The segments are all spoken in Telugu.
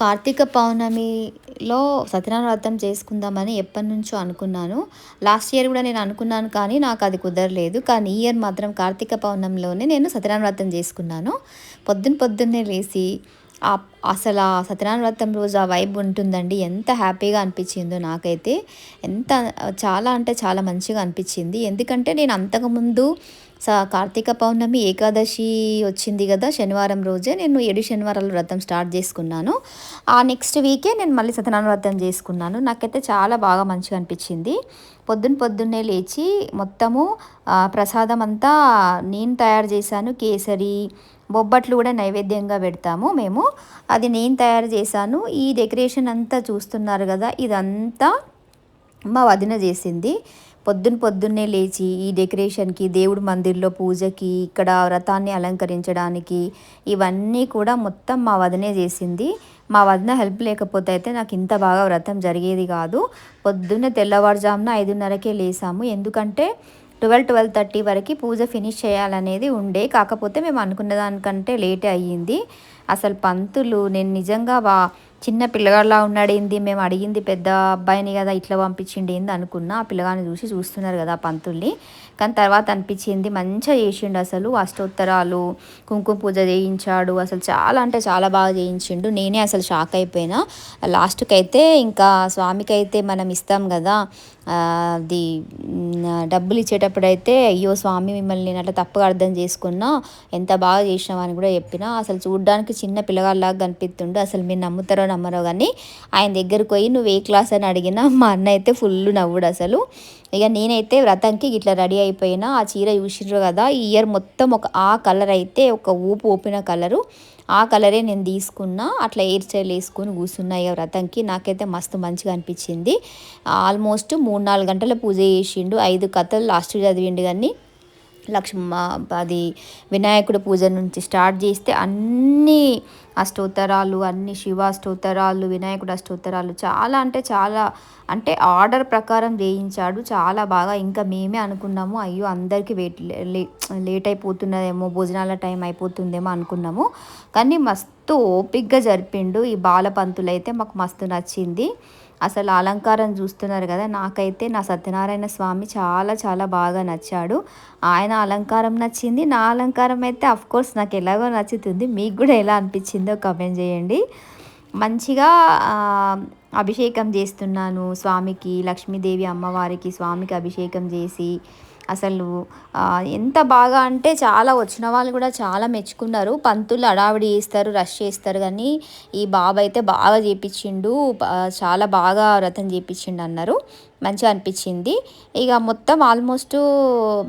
కార్తీక పౌర్ణమిలో సత్యనారాయణ వ్రతం చేసుకుందామని ఎప్పటి నుంచో అనుకున్నాను. లాస్ట్ ఇయర్ కూడా నేను అనుకున్నాను కానీ నాకు అది కుదరలేదు. కానీ ఈ ఇయర్ మాత్రం కార్తీక పౌర్ణమిలోనే నేను సత్యనారాయణ వ్రతం చేసుకున్నాను. పొద్దున్న పొద్దున్నే లేచి అసలు ఆ సత్యనారాయణ వ్రతం రోజు ఆ వైబ్ ఉంటుందండి. ఎంత హ్యాపీగా అనిపించిందో నాకైతే. ఎంత చాలా అంటే చాలా మంచిగా అనిపించింది. ఎందుకంటే నేను అంతకుముందు స కార్తీక పౌర్ణమి ఏకాదశి వచ్చింది కదా శనివారం రోజే. నేను ఏడు శనివారాలు వ్రతం స్టార్ట్ చేసుకున్నాను. ఆ నెక్స్ట్ వీకే నేను మళ్ళీ సత్యనారాయణ వ్రతం చేసుకున్నాను. నాకైతే చాలా బాగా మంచిగా అనిపించింది. పొద్దున్న పొద్దున్నే లేచి మొత్తము ప్రసాదం అంతా నేను తయారు చేశాను. కేసరి బొబ్బట్లు కూడా నైవేద్యంగా పెడతాము మేము. అది నేను తయారు చేశాను. ఈ డెకరేషన్ అంతా చూస్తున్నారు కదా ఇదంతా మా వదిన చేసింది. పొద్దున్న పొద్దున్నే లేచి ఈ డెకరేషన్కి దేవుడి మందిర్లో పూజకి ఇక్కడ వ్రతాన్ని అలంకరించడానికి ఇవన్నీ కూడా మొత్తం మా వదినే చేసింది. మా వదిన హెల్ప్ లేకపోతే అయితే నాకు ఇంత బాగా వ్రతం జరిగేది కాదు. పొద్దున్నే తెల్లవారుజామున ఐదున్నరకే లేసాము. ఎందుకంటే ట్వెల్వ్ ట్వెల్వ్ థర్టీ వరకు పూజ ఫినిష్ చేయాలనేది ఉండే. కాకపోతే మేము అనుకున్న దానికంటే లేట్ అయ్యింది. అసలు పంతులు నేను నిజంగా వా చిన్న పిల్లగాడులా ఉన్నాడేంది మేము అడిగింది పెద్ద అబ్బాయిని కదా ఇట్లా పంపించిండి ఏంది అనుకున్నా. ఆ పిల్లగాని చూసి చూస్తున్నారు కదా పంతుల్ని. కానీ తర్వాత అనిపించింది మంచిగా చేసిండు అసలు. అష్టోత్తరాలు కుంకుమ పూజ చేయించాడు. అసలు చాలా అంటే చాలా బాగా చేయించిండు. నేనే అసలు షాక్ అయిపోయినా. లాస్ట్కి అయితే ఇంకా స్వామికి అయితే మనం ఇస్తాం కదా. అది డబ్బులు ఇచ్చేటప్పుడు అయితే అయ్యో స్వామి మిమ్మల్ని నేను అట్లా తప్పుగా అర్థం చేసుకున్నా ఎంత బాగా చేసినామని కూడా చెప్పిన. అసలు చూడడానికి చిన్న పిల్లగాళ్ళలాగా కనిపిస్తుండు. అసలు మీరు నమ్ముతారో నమ్మరో కానీ ఆయన దగ్గరకు పోయి నువ్వు ఏ క్లాస్ అని అడిగినా మా అన్న అయితే ఫుల్ నవ్వుడు అసలు. ఇక నేనైతే వ్రతంకి ఇట్లా రెడీ అయిపోయినా. ఆ చీర చూసినారు కదా ఈ ఇయర్ మొత్తం ఒక ఆ కలర్ అయితే ఒక ఊపు ఊపిన కలరు. ఆ కలరే నేను తీసుకున్నా అట్లా హెయిర్ స్టైల్ వేసుకొని కూర్చున్నా ఇక వ్రతంకి నాకైతే మస్తు మంచిగా అనిపించింది. ఆల్మోస్ట్ మూడు నాలుగు గంటల పూజ చేసిండు ఐదు కథలు లాస్ట్ చదివిండు కానీ లక్ష్మ అది వినాయకుడి పూజ నుంచి స్టార్ట్ చేస్తే అన్నీ అష్టోత్తరాలు అన్ని శివ అష్టోత్తరాలు వినాయకుడు అష్టోత్తరాలు చాలా అంటే చాలా అంటే ఆర్డర్ ప్రకారం చేయించాడు చాలా బాగా ఇంకా మేమే అనుకున్నాము అయ్యో అందరికీ వెయిట్ లేట్ అయిపోతున్నదేమో భోజనాల టైం అయిపోతుందేమో అనుకున్నాము. కానీ మస్తు ఓపిక్గా జరిపిండు ఈ బాలపంతులు అయితే మాకు మస్తు నచ్చింది. అసలు అలంకారం చూస్తున్నారు కదా నాకైతే నా సత్యనారాయణ స్వామి చాలా చాలా బాగా నచ్చాడు. ఆయన అలంకారం నచ్చింది నా అలంకారం అయితే కోర్స్ నాకు ఎలాగో నచ్చుతుంది. మీకు కూడా ఎలా అనిపించిందో కమెంట్ చేయండి. మంచిగా అభిషేకం చేస్తున్నాను స్వామికి లక్ష్మీదేవి అమ్మవారికి స్వామికి అభిషేకం చేసి అసలు ఎంత బాగా అంటే చాలా వచ్చిన వాళ్ళు కూడా చాలా మెచ్చుకున్నారు. పంతులు అడావిడి చేస్తారు రష్ చేస్తారు కానీ ఈ బాబు అయితే బాగా చేపించిండు చాలా బాగా వ్రతం చేపించిండు అన్నారు. మంచిగా అనిపించింది. ఇక మొత్తం ఆల్మోస్ట్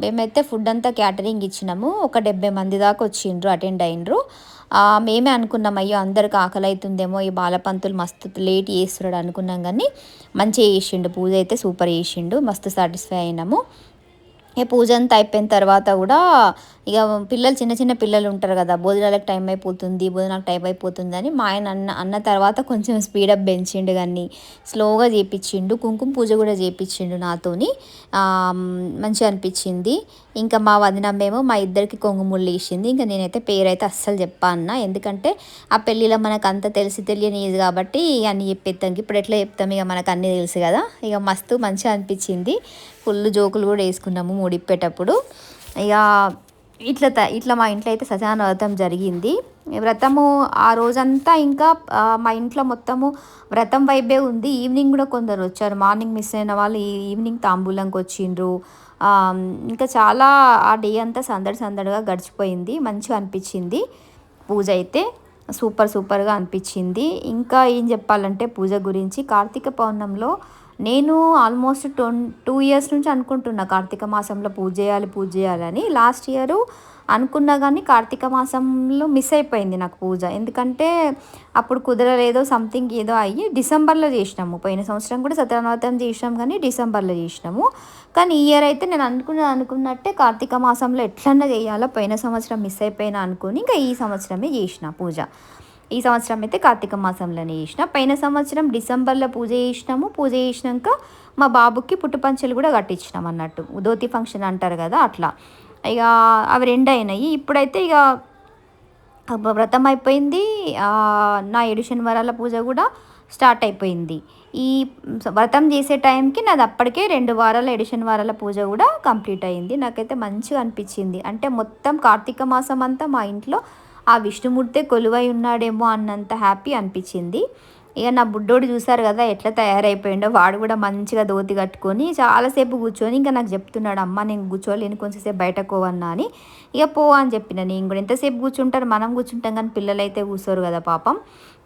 మేమైతే ఫుడ్ అంతా క్యాటరింగ్ ఇచ్చినాము. ఒక డెబ్బై మంది దాకా వచ్చిండ్రు అటెండ్ అయినరు. మేమే అనుకున్నాం అయ్యో అందరికి ఆకలి అవుతుందేమో ఈ బాలపంతులు మస్తు లేట్ చేస్తున్నాడు అనుకున్నాం కానీ మంచిగా చేసిండు. పూజ అయితే సూపర్ చేసిండు. మస్తు సాటిస్ఫై అయినాము. ఇక పూజ అంతా అయిపోయిన తర్వాత కూడా ఇక పిల్లలు చిన్న చిన్న పిల్లలు ఉంటారు కదా భోజనాలకు టైం అయిపోతుంది భోజనాలకు టైం అయిపోతుంది అని మా ఆయన అన్న అన్న తర్వాత కొంచెం స్పీడప్ పెంచిండు కానీ స్లోగా చేపించిండు కుంకుమ పూజ కూడా చేపించిండు నాతోని. మంచిగా అనిపించింది. ఇంకా మా వదినమ్మేమో మా ఇద్దరికి కొంగుముళ్ళు వేసింది. ఇంకా నేనైతే పేరైతే అస్సలు చెప్పా అన్న. ఎందుకంటే ఆ పెళ్ళిలో మనకు అంత తెలిసి తెలియని ఇది కాబట్టి అన్ని చెప్పేస్తాం ఇప్పుడు ఎట్లా చెప్తాం? ఇక మనకు అన్నీ తెలుసు కదా. ఇక మస్తు మంచిగా అనిపించింది. ఫుల్ జోకులు కూడా వేసుకున్నాము ముడిప్పేటప్పుడు ఇక ఇట్లా ఇట్లా మా ఇంట్లో అయితే సత్యనారాయణ వ్రతం జరిగింది. వ్రతము ఆ రోజంతా ఇంకా మా ఇంట్లో మొత్తము వ్రతం వైబే ఉంది. ఈవినింగ్ కూడా కొందరు వచ్చారు. మార్నింగ్ మిస్ అయిన వాళ్ళు ఈవినింగ్ తాంబూలంకి వచ్చిండ్రు. ఇంకా చాలా ఆ డే అంతా సందడి సందడిగా గడిచిపోయింది. మంచిగా అనిపించింది. పూజ అయితే సూపర్ సూపర్గా అనిపించింది. ఇంకా ఏం చెప్పాలంటే పూజ గురించి. కార్తీక పౌర్ణంలో నేను ఆల్మోస్ట్ ట్వం టూ ఇయర్స్ నుంచి అనుకుంటున్నా కార్తీక మాసంలో పూజ చేయాలి పూజ చేయాలని లాస్ట్ ఇయరు అనుకున్నా కానీ కార్తీక మాసంలో మిస్ అయిపోయింది నాకు పూజ. ఎందుకంటే అప్పుడు కుదరలేదో సంథింగ్ ఏదో అయ్యి డిసెంబర్లో చేసినాము. పోయిన సంవత్సరం కూడా సత్యనారాయణ చేసినాం కానీ డిసెంబర్లో చేసినాము. కానీ ఈ ఇయర్ అయితే నేను అనుకున్న అనుకున్నట్టే కార్తీక మాసంలో ఎట్లన్నా చేయాలో పోయిన సంవత్సరం మిస్ అయిపోయినా అనుకుని ఇంకా ఈ సంవత్సరమే చేసిన పూజ. ఈ సంవత్సరం అయితే కార్తీక మాసంలోనే చేసిన. పోయిన సంవత్సరం డిసెంబర్లో పూజ చేసినాము. పూజ చేసినాక మా బాబుకి పుట్టుపంచలు కూడా కట్టించినాం అన్నట్టు. ధోతి ఫంక్షన్ అంటారు కదా అట్లా. ఇక అవి రెండు అయినాయి. ఇప్పుడైతే ఇక వ్రతం అయిపోయింది. నా ఏడు శనివారాల పూజ కూడా స్టార్ట్ అయిపోయింది. ఈ వ్రతం చేసే టైంకి నాది అప్పటికే రెండు వారాల ఏడు శనివారాల పూజ కూడా కంప్లీట్ అయింది. నాకైతే మంచిగా అనిపించింది. అంటే మొత్తం కార్తీక మాసం అంతా మా ఇంట్లో ఆ విష్ణుమూర్తే కొలువై ఉన్నాడేమో అన్నంత హ్యాపీ అనిపించింది. ఇక నా బుడ్డోడు చూశారు కదా ఎట్లా తయారైపోయిండో వాడు కూడా మంచిగా దోతి కట్టుకొని చాలాసేపు కూర్చొని ఇంకా నాకు చెప్తున్నాడు అమ్మ నేను కూర్చోలేను కొంచెంసేపు బయటకు పోవన్నా అని. ఇక పో అని చెప్పిన నేను కూడా ఎంతసేపు కూర్చుంటారు మనం కూర్చుంటాం కానీ పిల్లలైతే కూర్చోరు కదా పాపం.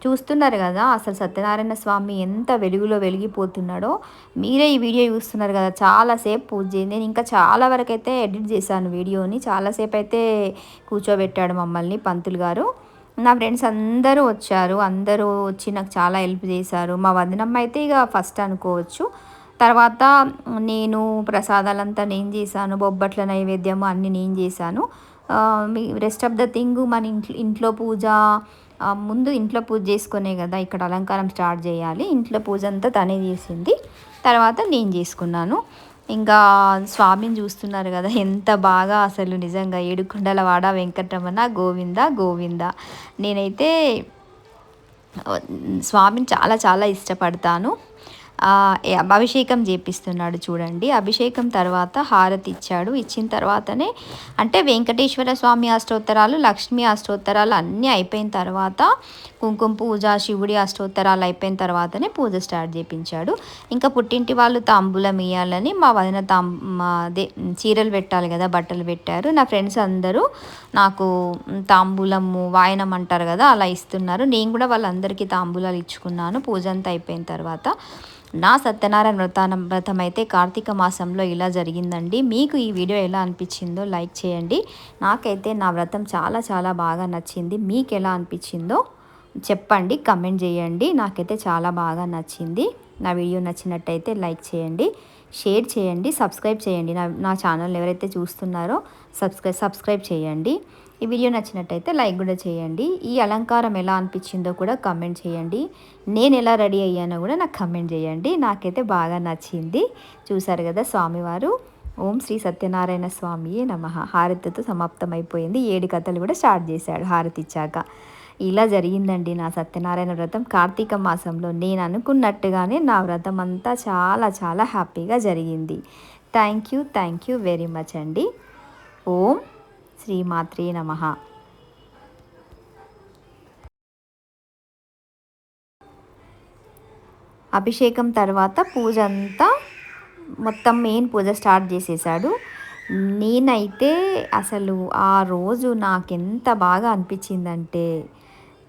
చూస్తున్నారు కదా అసలు సత్యనారాయణ స్వామి ఎంత వెలుగులో వెలిగిపోతున్నాడో. మీరే ఈ వీడియో చూస్తున్నారు కదా చాలాసేపు పూజ చేయండి. నేను ఇంకా చాలా వరకు అయితే ఎడిట్ చేశాను వీడియోని చాలాసేపు అయితే కూర్చోబెట్టాడు మమ్మల్ని పంతులు గారు. నా ఫ్రెండ్స్ అందరూ వచ్చారు అందరూ వచ్చి నాకు చాలా హెల్ప్ చేశారు. మా వదినమ్మ అయితే ఇక ఫస్ట్ అనుకోవచ్చు. తర్వాత నేను ప్రసాదాలంతా నేను చేశాను బొబ్బట్ల నైవేద్యము అన్నీ నేను చేశాను. మీ రెస్ట్ ఆఫ్ ద థింగ్ మన ఇంట్లో ఇంట్లో పూజ ముందు ఇంట్లో పూజ చేసుకునే కదా ఇక్కడ అలంకారం స్టార్ట్ చేయాలి. ఇంట్లో పూజ అంతా తనే చేసింది. తర్వాత నేను చేసుకున్నాను. ఇంకా స్వామిని చూస్తున్నారు కదా ఎంత బాగా అసలు నిజంగా ఏడుకొండలవాడ వెంకటరమణ గోవింద గోవింద. నేనైతే స్వామిని చాలా చాలా ఇష్టపడతాను. అభిషేకం చేపిస్తున్నాడు చూడండి. అభిషేకం తర్వాత హారతి ఇచ్చాడు. ఇచ్చిన తర్వాతనే అంటే వెంకటేశ్వర స్వామి అష్టోత్తరాలు లక్ష్మీ అష్టోత్తరాలు అన్నీ అయిపోయిన తర్వాత కుంకుమ పూజ శివుడి అష్టోత్తరాలు అయిపోయిన తర్వాతనే పూజ స్టార్ట్ చేయించాడు ఇంకా పుట్టింటి వాళ్ళు తాంబూలం ఇవ్వాలని మా వదిన తాం అదే చీరలు పెట్టాలి కదా బట్టలు పెట్టారు. నా ఫ్రెండ్స్ అందరూ నాకు తాంబూలము వాయనం అంటారు కదా అలా ఇస్తున్నారు. నేను కూడా వాళ్ళందరికీ తాంబూలాలు ఇచ్చుకున్నాను. పూజ అంతా అయిపోయిన తర్వాత నా సత్యనారాయణ వ్రతాన వ్రతం అయితే కార్తీక మాసంలో ఇలా జరిగిందండి. మీకు ఈ వీడియో ఎలా అనిపించిందో లైక్ చేయండి. నాకైతే నా వ్రతం చాలా చాలా బాగా నచ్చింది. మీకు ఎలా అనిపించిందో చెప్పండి కమెంట్ చేయండి. నాకైతే చాలా బాగా నచ్చింది. నా వీడియో నచ్చినట్టయితే లైక్ చేయండి షేర్ చేయండి సబ్స్క్రైబ్ చేయండి. నా నా ఛానల్ ఎవరైతే చూస్తున్నారో సబ్స్క్రైబ్ సబ్స్క్రైబ్ చేయండి. ఈ వీడియో నచ్చినట్టయితే లైక్ కూడా చేయండి. ఈ అలంకారం ఎలా అనిపించిందో కూడా కమెంట్ చేయండి. నేను ఎలా రెడీ అయ్యానో కూడా నాకు కమెంట్ చేయండి. నాకైతే బాగా నచ్చింది. చూసారు కదా స్వామివారు? ఓం శ్రీ సత్యనారాయణ స్వామియే నమ. హారతితో సమాప్తమైపోయింది. ఏడు కథలు కూడా స్టార్ట్ చేశాడు హారతి ఇచ్చాక. ఇలా జరిగిందండి నా సత్యనారాయణ వ్రతం. కార్తీక మాసంలో నేను అనుకున్నట్టుగానే నా వ్రతం అంతా చాలా చాలా హ్యాపీగా జరిగింది. Thank you thank you very much అండి. ఓం శ్రీమాత్రే నమ. అభిషేకం తర్వాత పూజ అంతా మొత్తం మెయిన్ పూజ స్టార్ట్ చేసేసాడు నేనైతే అసలు ఆ రోజు నాకెంత బాగా అనిపించిందంటే